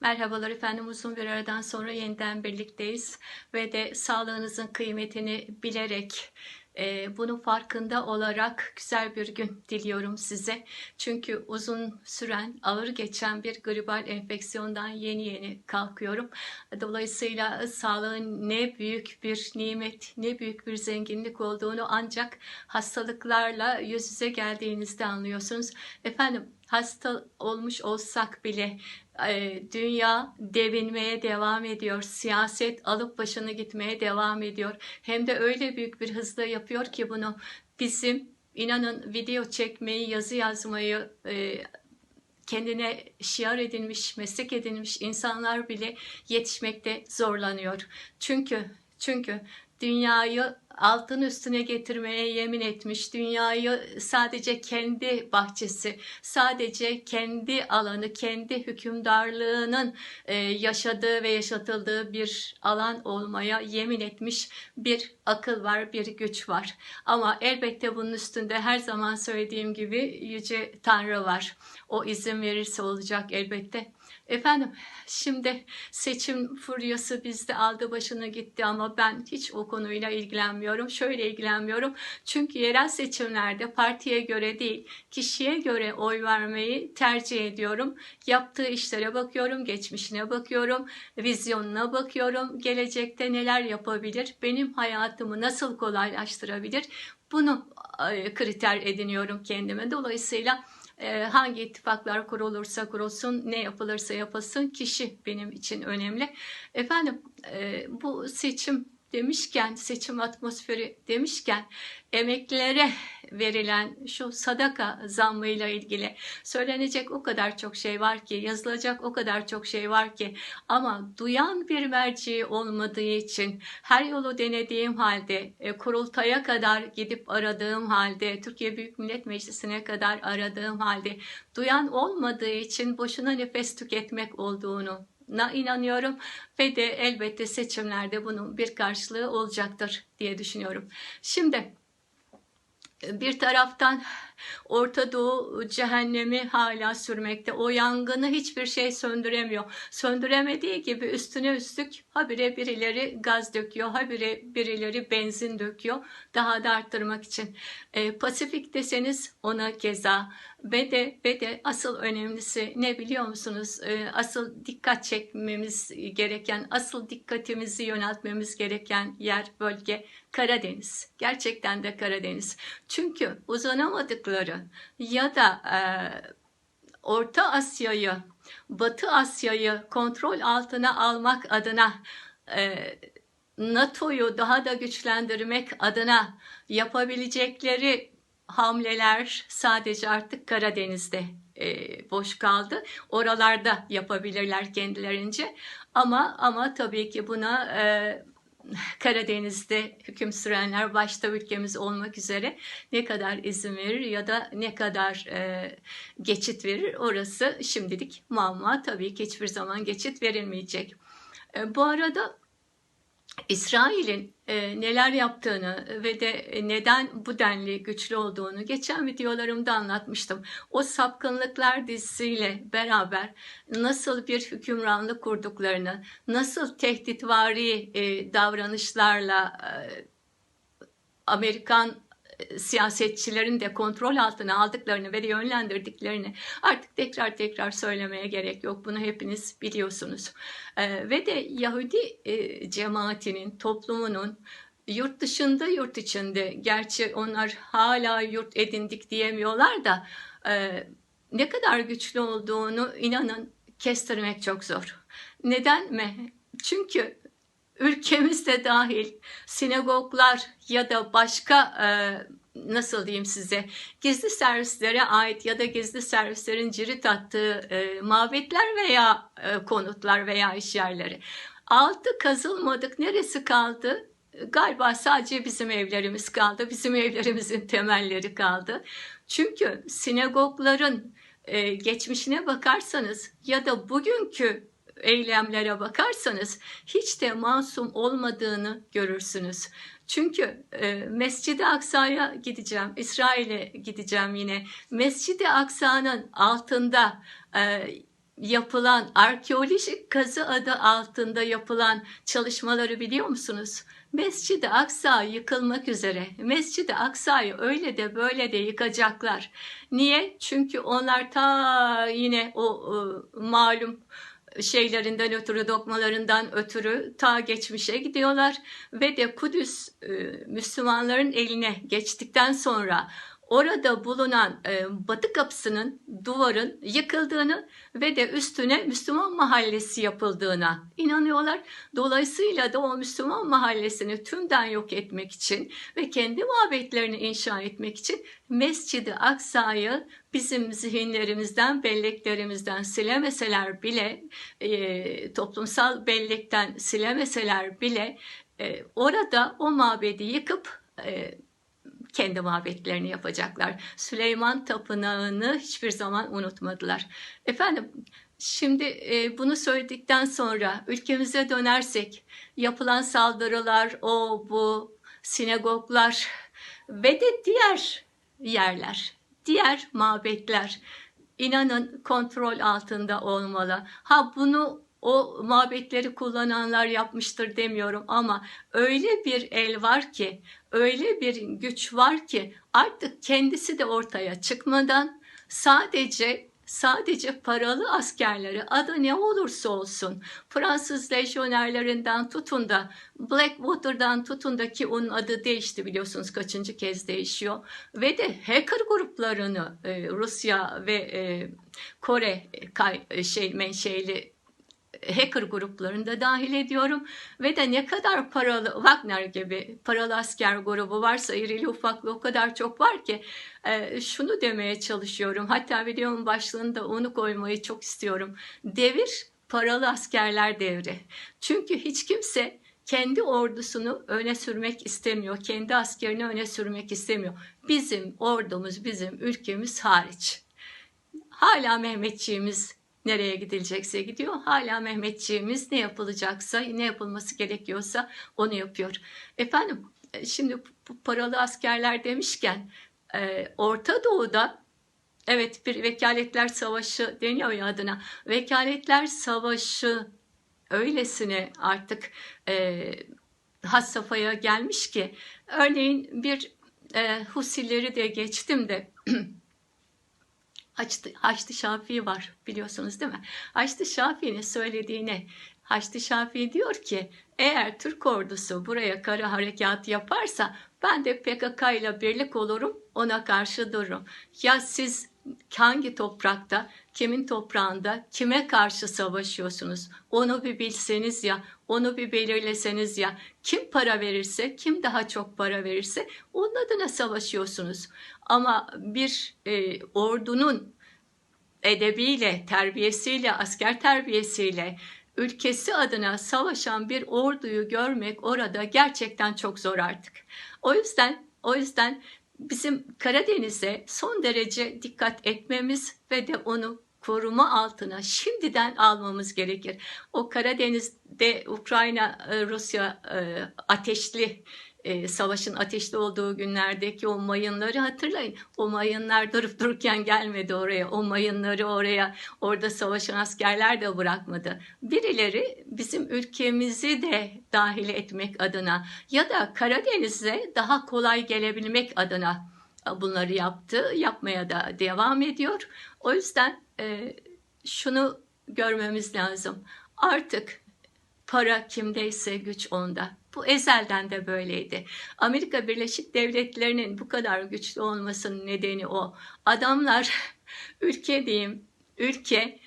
Merhabalar efendim uzun bir aradan sonra yeniden birlikteyiz ve de sağlığınızın kıymetini bilerek e, bunun farkında olarak güzel bir gün diliyorum size. Çünkü uzun süren ağır geçen bir gribal enfeksiyondan yeni yeni kalkıyorum. Dolayısıyla sağlığın ne büyük bir nimet ne büyük bir zenginlik olduğunu ancak hastalıklarla yüz yüze geldiğinizde anlıyorsunuz. Efendim hasta olmuş olsak bile e, dünya devinmeye devam ediyor. Siyaset alıp başını gitmeye devam ediyor. Hem de öyle büyük bir hızla yapıyor ki bunu bizim inanın video çekmeyi, yazı yazmayı, e, kendine şiar edinmiş, meslek edinmiş insanlar bile yetişmekte zorlanıyor. Çünkü çünkü dünyayı altın üstüne getirmeye yemin etmiş. Dünyayı sadece kendi bahçesi, sadece kendi alanı, kendi hükümdarlığının e, yaşadığı ve yaşatıldığı bir alan olmaya yemin etmiş bir akıl var, bir güç var. Ama elbette bunun üstünde her zaman söylediğim gibi Yüce Tanrı var. O izin verirse olacak elbette. Efendim şimdi seçim furyası bizde aldı başını gitti ama ben hiç o konuyla ilgilenmiyorum. Şöyle ilgilenmiyorum. Çünkü yerel seçimlerde partiye göre değil kişiye göre oy vermeyi tercih ediyorum. Yaptığı işlere bakıyorum, geçmişine bakıyorum, vizyonuna bakıyorum. Gelecekte neler yapabilir, benim hayatımı nasıl kolaylaştırabilir bunu kriter ediniyorum kendime. Dolayısıyla hangi ittifaklar kurulursa kurulsun, ne yapılırsa yapılsın kişi benim için önemli. Efendim e, bu seçim demişken, seçim atmosferi demişken emeklilere verilen şu sadaka zammıyla ilgili söylenecek o kadar çok şey var ki, yazılacak o kadar çok şey var ki ama duyan bir merci olmadığı için her yolu denediğim halde, e, kurultaya kadar gidip aradığım halde, Türkiye Büyük Millet Meclisi'ne kadar aradığım halde duyan olmadığı için boşuna nefes tüketmek olduğunu na inanıyorum ve de elbette seçimlerde bunun bir karşılığı olacaktır diye düşünüyorum. Şimdi bir taraftan Orta Doğu cehennemi hala sürmekte. O yangını hiçbir şey söndüremiyor. Söndüremediği gibi üstüne üstlük habire birileri gaz döküyor, habire birileri benzin döküyor. Daha da arttırmak için. E, Pasifik deseniz ona keza. Ve de, ve de asıl önemlisi ne biliyor musunuz? E, asıl dikkat çekmemiz gereken, asıl dikkatimizi yöneltmemiz gereken yer, bölge Karadeniz. Gerçekten de Karadeniz. Çünkü uzanamadıkları ya da e, Orta Asya'yı, Batı Asya'yı kontrol altına almak adına e, NATO'yu daha da güçlendirmek adına yapabilecekleri hamleler sadece artık Karadeniz'de e, boş kaldı. Oralarda yapabilirler kendilerince. Ama ama tabii ki buna e, Karadeniz'de hüküm sürenler başta ülkemiz olmak üzere ne kadar izin verir ya da ne kadar e, geçit verir orası şimdilik muamma tabii ki hiçbir zaman geçit verilmeyecek. E, bu arada İsrail'in e, neler yaptığını ve de neden bu denli güçlü olduğunu geçen videolarımda anlatmıştım. O sapkınlıklar dizisiyle beraber nasıl bir hükümranlık kurduklarını, nasıl tehditvari e, davranışlarla e, Amerikan siyasetçilerin de kontrol altına aldıklarını ve yönlendirdiklerini artık tekrar tekrar söylemeye gerek yok. Bunu hepiniz biliyorsunuz. Ee, ve de Yahudi e, cemaatinin, toplumunun yurt dışında yurt içinde gerçi onlar hala yurt edindik diyemiyorlar da e, ne kadar güçlü olduğunu inanın kestirmek çok zor. Neden mi? Çünkü ülkemizde dahil sinagoglar ya da başka e, nasıl diyeyim size gizli servislere ait ya da gizli servislerin cirit attığı e, mabetler veya e, konutlar veya iş yerleri. Altı kazılmadık neresi kaldı? Galiba sadece bizim evlerimiz kaldı. Bizim evlerimizin temelleri kaldı. Çünkü sinagogların e, geçmişine bakarsanız ya da bugünkü eylemlere bakarsanız hiç de masum olmadığını görürsünüz. Çünkü e, Mescid-i Aksa'ya gideceğim, İsrail'e gideceğim yine. Mescid-i Aksa'nın altında e, yapılan arkeolojik kazı adı altında yapılan çalışmaları biliyor musunuz? Mescid-i Aksa yıkılmak üzere. Mescid-i Aksa'yı öyle de böyle de yıkacaklar. Niye? Çünkü onlar ta yine o, o malum şeylerinden ötürü, dokmalarından ötürü ta geçmişe gidiyorlar. Ve de Kudüs e, Müslümanların eline geçtikten sonra orada bulunan e, Batı kapısının duvarın yıkıldığını ve de üstüne Müslüman mahallesi yapıldığına inanıyorlar. Dolayısıyla da o Müslüman mahallesini tümden yok etmek için ve kendi mabetlerini inşa etmek için Mescid-i Aksa'yı bizim zihinlerimizden, belleklerimizden silemeseler bile, e, toplumsal bellekten silemeseler bile e, orada o mabedi yıkıp e, kendi mabetlerini yapacaklar. Süleyman Tapınağı'nı hiçbir zaman unutmadılar. Efendim şimdi e, bunu söyledikten sonra ülkemize dönersek yapılan saldırılar, o bu sinagoglar ve de diğer yerler, diğer mabetler inanın kontrol altında olmalı. Ha bunu o mabetleri kullananlar yapmıştır demiyorum ama öyle bir el var ki, öyle bir güç var ki artık kendisi de ortaya çıkmadan sadece sadece paralı askerleri adı ne olursa olsun Fransız lejyonerlerinden tutun da Blackwater'dan tutun da ki onun adı değişti biliyorsunuz kaçıncı kez değişiyor. Ve de hacker gruplarını e, Rusya ve e, Kore e, şey menşeli hacker gruplarında dahil ediyorum ve de ne kadar paralı Wagner gibi paralı asker grubu varsa irili ufaklı o kadar çok var ki e, şunu demeye çalışıyorum hatta videomun başlığında onu koymayı çok istiyorum devir paralı askerler devri çünkü hiç kimse kendi ordusunu öne sürmek istemiyor. Kendi askerini öne sürmek istemiyor. Bizim ordumuz, bizim ülkemiz hariç. Hala Mehmetçiğimiz nereye gidilecekse gidiyor. Hala Mehmetçiğimiz ne yapılacaksa, ne yapılması gerekiyorsa onu yapıyor. Efendim e, şimdi bu paralı askerler demişken e, Orta Doğu'da evet bir vekaletler savaşı deniyor ya adına. Vekaletler savaşı öylesine artık e, has safhaya gelmiş ki örneğin bir e, Husileri de geçtim de Haçlı, Haçlı Şafii var biliyorsunuz değil mi? Haçlı Şafii'nin söylediğine Haçlı Şafii diyor ki eğer Türk ordusu buraya kara harekat yaparsa ben de PKK ile birlik olurum ona karşı dururum. Ya siz hangi toprakta, kimin toprağında, kime karşı savaşıyorsunuz? Onu bir bilseniz ya, onu bir belirleseniz ya, kim para verirse, kim daha çok para verirse onun adına savaşıyorsunuz. Ama bir e, ordunun edebiyle, terbiyesiyle, asker terbiyesiyle ülkesi adına savaşan bir orduyu görmek orada gerçekten çok zor artık. O yüzden o yüzden bizim Karadeniz'e son derece dikkat etmemiz ve de onu koruma altına şimdiden almamız gerekir. O Karadeniz'de Ukrayna, Rusya e, ateşli e, savaşın ateşli olduğu günlerdeki o mayınları hatırlayın. O mayınlar durup dururken gelmedi oraya. O mayınları oraya orada savaşan askerler de bırakmadı. Birileri bizim ülkemizi de dahil etmek adına ya da Karadeniz'e daha kolay gelebilmek adına bunları yaptı. Yapmaya da devam ediyor. O yüzden e, şunu görmemiz lazım. Artık para kimdeyse güç onda. Bu ezelden de böyleydi. Amerika Birleşik Devletleri'nin bu kadar güçlü olmasının nedeni o. Adamlar ülke diyeyim, ülke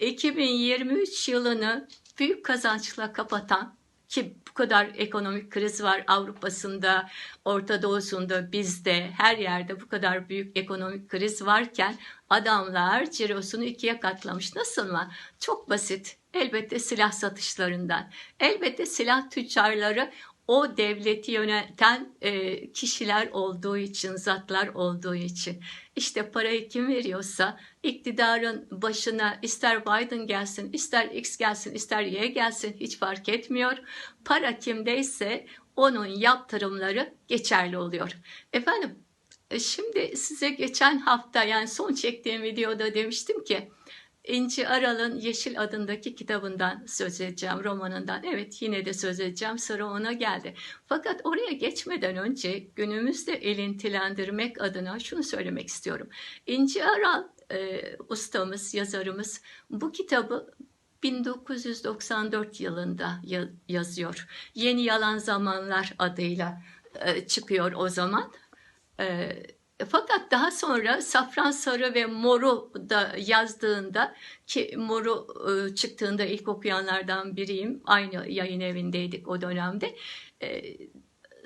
2023 yılını büyük kazançla kapatan ki bu kadar ekonomik kriz var Avrupa'sında, Orta Doğu'sunda, bizde, her yerde bu kadar büyük ekonomik kriz varken adamlar cirosunu ikiye katlamış. Nasıl mı? Çok basit. Elbette silah satışlarından. Elbette silah tüccarları o devleti yöneten e, kişiler olduğu için, zatlar olduğu için. İşte parayı kim veriyorsa iktidarın başına ister Biden gelsin, ister X gelsin, ister Y gelsin hiç fark etmiyor. Para kimdeyse onun yaptırımları geçerli oluyor. Efendim e, şimdi size geçen hafta yani son çektiğim videoda demiştim ki İnci Aral'ın Yeşil adındaki kitabından söz edeceğim, romanından. Evet yine de söz edeceğim, sıra ona geldi. Fakat oraya geçmeden önce günümüzde elintilendirmek adına şunu söylemek istiyorum. İnci Aral e, ustamız, yazarımız bu kitabı 1994 yılında yazıyor. Yeni Yalan Zamanlar adıyla e, çıkıyor o zaman. E, fakat daha sonra Safran Sarı ve Mor'u da yazdığında ki Mor'u e, çıktığında ilk okuyanlardan biriyim. Aynı yayın evindeydik o dönemde.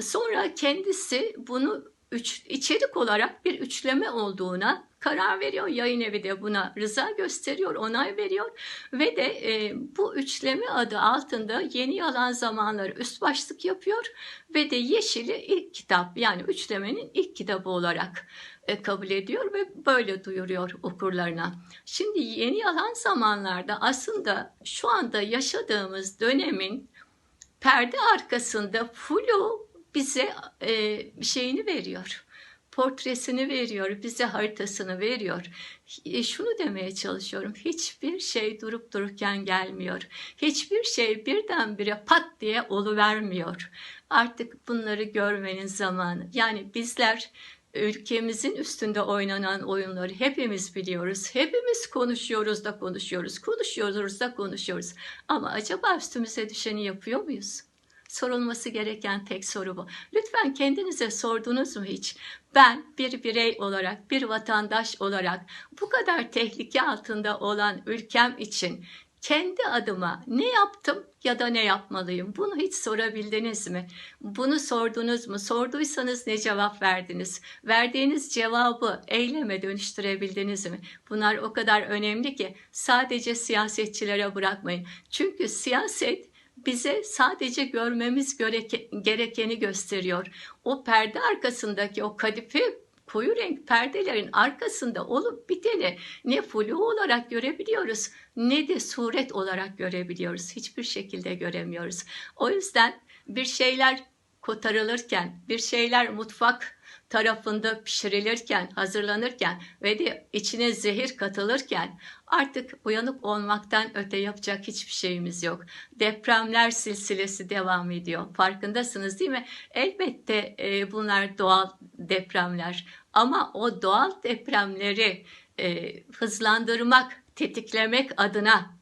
Sonra kendisi bunu üç, içerik olarak bir üçleme olduğuna karar veriyor. Yayın evi de buna rıza gösteriyor, onay veriyor ve de e, bu üçleme adı altında Yeni Yalan Zamanları üst başlık yapıyor ve de Yeşil'i ilk kitap yani üçlemenin ilk kitabı olarak e, kabul ediyor ve böyle duyuruyor okurlarına. Şimdi Yeni Yalan Zamanlarda aslında şu anda yaşadığımız dönemin perde arkasında flu bize e, şeyini veriyor portresini veriyor, bize haritasını veriyor. E, şunu demeye çalışıyorum. Hiçbir şey durup dururken gelmiyor. Hiçbir şey birdenbire pat diye oluvermiyor. Artık bunları görmenin zamanı. Yani bizler ülkemizin üstünde oynanan oyunları hepimiz biliyoruz. Hepimiz konuşuyoruz da konuşuyoruz. Konuşuyoruz da konuşuyoruz. Ama acaba üstümüze düşeni yapıyor muyuz? Sorulması gereken tek soru bu. Lütfen kendinize sordunuz mu hiç? Ben bir birey olarak, bir vatandaş olarak bu kadar tehlike altında olan ülkem için kendi adıma ne yaptım ya da ne yapmalıyım? Bunu hiç sorabildiniz mi? Bunu sordunuz mu? Sorduysanız ne cevap verdiniz? Verdiğiniz cevabı eyleme dönüştürebildiniz mi? Bunlar o kadar önemli ki sadece siyasetçilere bırakmayın. Çünkü siyaset bize sadece görmemiz gerekeni gösteriyor. O perde arkasındaki o kadife koyu renk perdelerin arkasında olup biteni ne flu olarak görebiliyoruz ne de suret olarak görebiliyoruz. Hiçbir şekilde göremiyoruz. O yüzden bir şeyler kotarılırken, bir şeyler mutfak tarafında pişirilirken, hazırlanırken ve de içine zehir katılırken artık uyanık olmaktan öte yapacak hiçbir şeyimiz yok. Depremler silsilesi devam ediyor. Farkındasınız değil mi? Elbette e, bunlar doğal depremler ama o doğal depremleri e, hızlandırmak, tetiklemek adına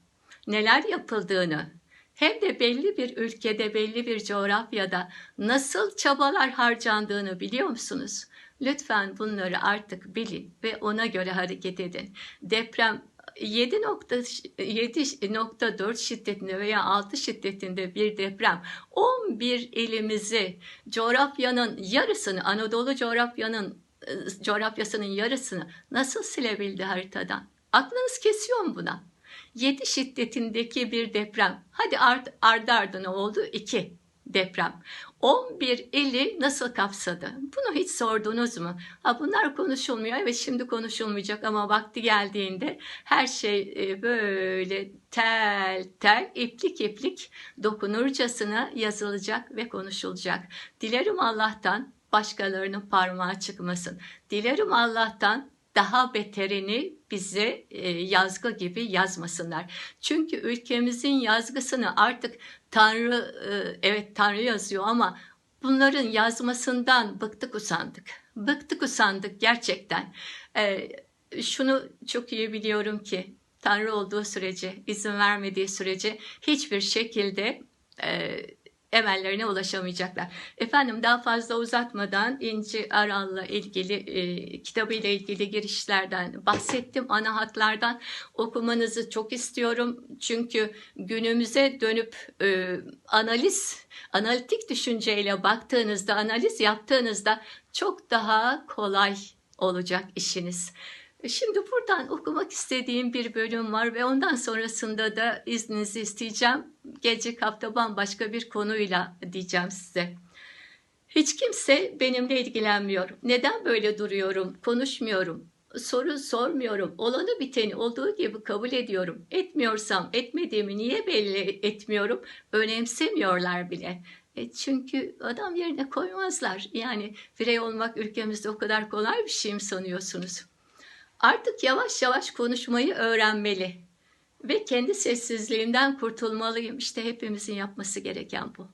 neler yapıldığını hem de belli bir ülkede, belli bir coğrafyada nasıl çabalar harcandığını biliyor musunuz? Lütfen bunları artık bilin ve ona göre hareket edin. Deprem 7.4 şiddetinde veya 6 şiddetinde bir deprem 11 ilimizi coğrafyanın yarısını Anadolu coğrafyanın coğrafyasının yarısını nasıl silebildi haritadan? Aklınız kesiyor mu buna? 7 şiddetindeki bir deprem. Hadi ard, ardı ardına oldu 2 deprem. 11 ili nasıl kapsadı? Bunu hiç sordunuz mu? Ha bunlar konuşulmuyor. Evet şimdi konuşulmayacak ama vakti geldiğinde her şey e, böyle tel tel, iplik iplik dokunurcasına yazılacak ve konuşulacak. Dilerim Allah'tan başkalarının parmağı çıkmasın. Dilerim Allah'tan daha beterini bize e, yazgı gibi yazmasınlar. Çünkü ülkemizin yazgısını artık Tanrı e, evet Tanrı yazıyor ama bunların yazmasından bıktık usandık. Bıktık usandık gerçekten. E, şunu çok iyi biliyorum ki Tanrı olduğu sürece, izin vermediği sürece hiçbir şekilde emellerine ulaşamayacaklar. Efendim daha fazla uzatmadan İnci Aral'la ilgili e, kitabıyla ilgili girişlerden bahsettim. Ana hatlardan okumanızı çok istiyorum. Çünkü günümüze dönüp e, analiz, analitik düşünceyle baktığınızda, analiz yaptığınızda çok daha kolay olacak işiniz. Şimdi buradan okumak istediğim bir bölüm var ve ondan sonrasında da izninizi isteyeceğim. Gelecek hafta bambaşka bir konuyla diyeceğim size. Hiç kimse benimle ilgilenmiyor. Neden böyle duruyorum, konuşmuyorum, soru sormuyorum. Olanı biteni olduğu gibi kabul ediyorum. Etmiyorsam etmediğimi niye belli etmiyorum? Önemsemiyorlar bile. E çünkü adam yerine koymazlar. Yani birey olmak ülkemizde o kadar kolay bir şey mi sanıyorsunuz? Artık yavaş yavaş konuşmayı öğrenmeli. Ve kendi sessizliğimden kurtulmalıyım. İşte hepimizin yapması gereken bu.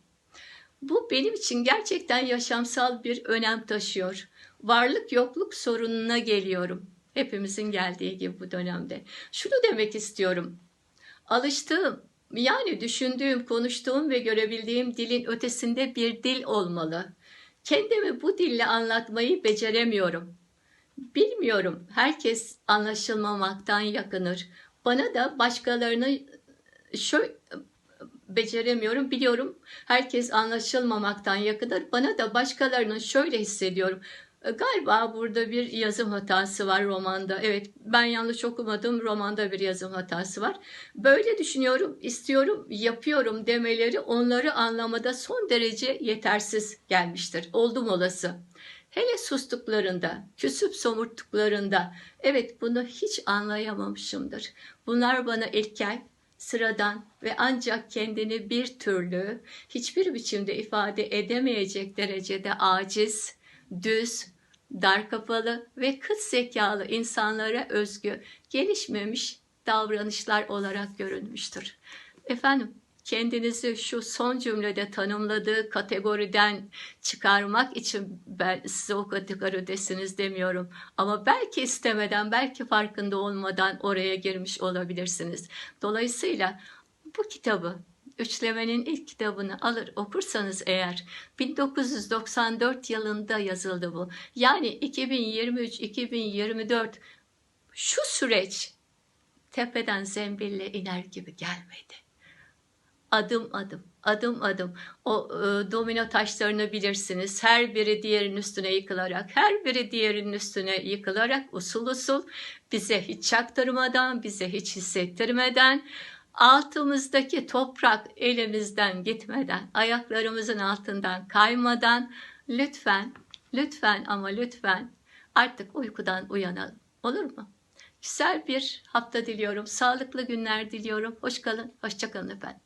Bu benim için gerçekten yaşamsal bir önem taşıyor. Varlık yokluk sorununa geliyorum. Hepimizin geldiği gibi bu dönemde. Şunu demek istiyorum. Alıştığım, yani düşündüğüm, konuştuğum ve görebildiğim dilin ötesinde bir dil olmalı. Kendimi bu dille anlatmayı beceremiyorum. Bilmiyorum. Herkes anlaşılmamaktan yakınır. Bana da başkalarını şöyle beceremiyorum. Biliyorum herkes anlaşılmamaktan yakınır. Bana da başkalarının şöyle hissediyorum. E, Galiba burada bir yazım hatası var romanda. Evet ben yanlış okumadım. Romanda bir yazım hatası var. Böyle düşünüyorum, istiyorum, yapıyorum demeleri onları anlamada son derece yetersiz gelmiştir. Oldum olası. Hele sustuklarında, küsüp somurttuklarında, evet bunu hiç anlayamamışımdır. Bunlar bana ilkel, sıradan ve ancak kendini bir türlü, hiçbir biçimde ifade edemeyecek derecede aciz, düz, dar kafalı ve kıt zekalı insanlara özgü gelişmemiş davranışlar olarak görünmüştür. Efendim kendinizi şu son cümlede tanımladığı kategoriden çıkarmak için ben size o kategoridesiniz demiyorum. Ama belki istemeden, belki farkında olmadan oraya girmiş olabilirsiniz. Dolayısıyla bu kitabı Üçlemenin ilk kitabını alır okursanız eğer 1994 yılında yazıldı bu. Yani 2023-2024 şu süreç tepeden zembille iner gibi gelmedi. Adım adım, adım adım o e, domino taşlarını bilirsiniz. Her biri diğerinin üstüne yıkılarak, her biri diğerinin üstüne yıkılarak usul usul bize hiç çaktırmadan, bize hiç hissettirmeden altımızdaki toprak elimizden gitmeden, ayaklarımızın altından kaymadan lütfen, lütfen ama lütfen artık uykudan uyanalım. Olur mu? Güzel bir hafta diliyorum. Sağlıklı günler diliyorum. Hoş kalın, hoşça kalın efendim.